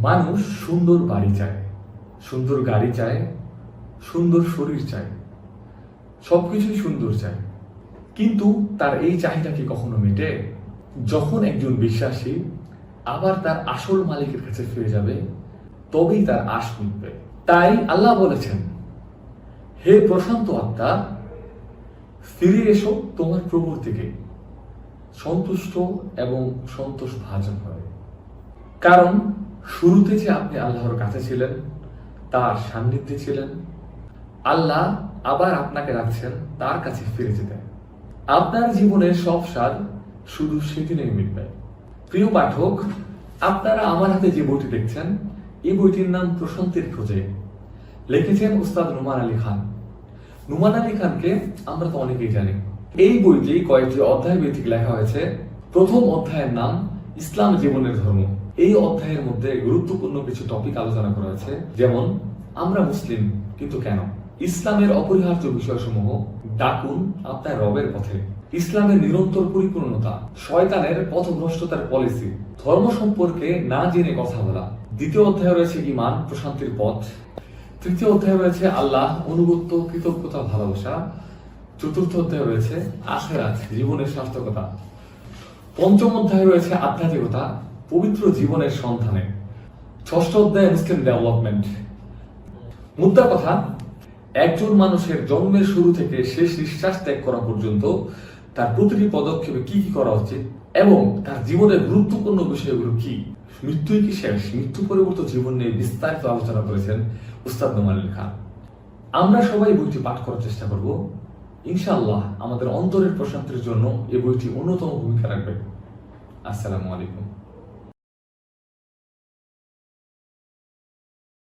মানুষ সুন্দর বাড়ি চায়, সুন্দর গাড়ি চায়, সুন্দর শরীর চায়, সবকিছুই সুন্দর চায়। কিন্তু তার এই চাহিদা কি কখনো মেটে? যখন একজন বিশ্বাসী আবার তার আসল মালিকের কাছে ফিরে যাবে, তবেই তার আশ মিটবে। তাই আল্লাহ বলেছেন, হে প্রশান্ত আত্মা, ফিরে এসো তোমার প্রভুর থেকে সন্তুষ্ট এবং সন্তোষ ভাজন হয়। কারণ শুরুতে যে আপনি আল্লাহর কাছে ছিলেন, তার সান্নিধ্যে ছিলেন, আল্লাহ আবার আপনাকে রাখছেন, তার কাছে ফিরে যেতে। আপনার জীবনের সব স্বাদ শুধু সেদিনেই মিটবে। প্রিয় পাঠক, আপনারা আমার হাতে যে বইটি দেখছেন, এই বইটির নাম প্রশান্তির খোঁজে। লিখেছেন উস্তাদ নুমান আলী খান। নুমান আলী খানকে আমরা তো অনেকেই জানি। এই বইটি কয়েকটি অধ্যায় ভিত্তিক লেখা হয়েছে। প্রথম অধ্যায়ের নাম ইসলাম জীবনের ধর্ম। এই অধ্যায়ের মধ্যে গুরুত্বপূর্ণ কিছু টপিক আলোচনা করা হয়েছে যেমন, আমরা মুসলিম, কিন্তু কেন? ইসলামের অপরিহার্য বিষয়সমূহ ডাকুন আপনার রবের পথে। ইসলামের নিরন্তর পরিপূর্ণতা, শয়তানের পথভ্রষ্টতার পলিসি ধর্ম সম্পর্কে না জেনে কথা বলা। দ্বিতীয় অধ্যায় রয়েছে ইমান প্রশান্তির পথ। তৃতীয় অধ্যায় রয়েছে আল্লাহ, অনুগত্য, কৃতজ্ঞতা, ভালোবাসা। চতুর্থ অধ্যায় রয়েছে আখেরাত, জীবনের সার্থকতা। পঞ্চম অধ্যায় রয়েছে আধ্যাত্মিকতা, পবিত্র জীবনের সন্ধানে। ষষ্ঠ অধ্যায় মুসলিম ডেভেলপমেন্ট। মুদ্রা কথা, একজন মানুষের জন্মের শুরু থেকে শেষ নিঃশ্বাস ত্যাগ করা পর্যন্ত তার প্রতিটি পদক্ষেপে কি কি করা উচিত এবং তার জীবনের গুরুত্বপূর্ণ বিষয়গুলো কি? মৃত্যুই কি শেষ? মৃত্যু পরিবর্তন জীবন নিয়ে বিস্তারিত আলোচনা করেছেন উস্তাদ নোমান আলী খান। আমরা সবাই বইটি পাঠ করার চেষ্টা করব। ইনশাআল্লাহ আমাদের অন্তরের প্রশান্তির জন্য এই বইটি অন্যতম ভূমিকা রাখবে। আসসালামু আলাইকুম।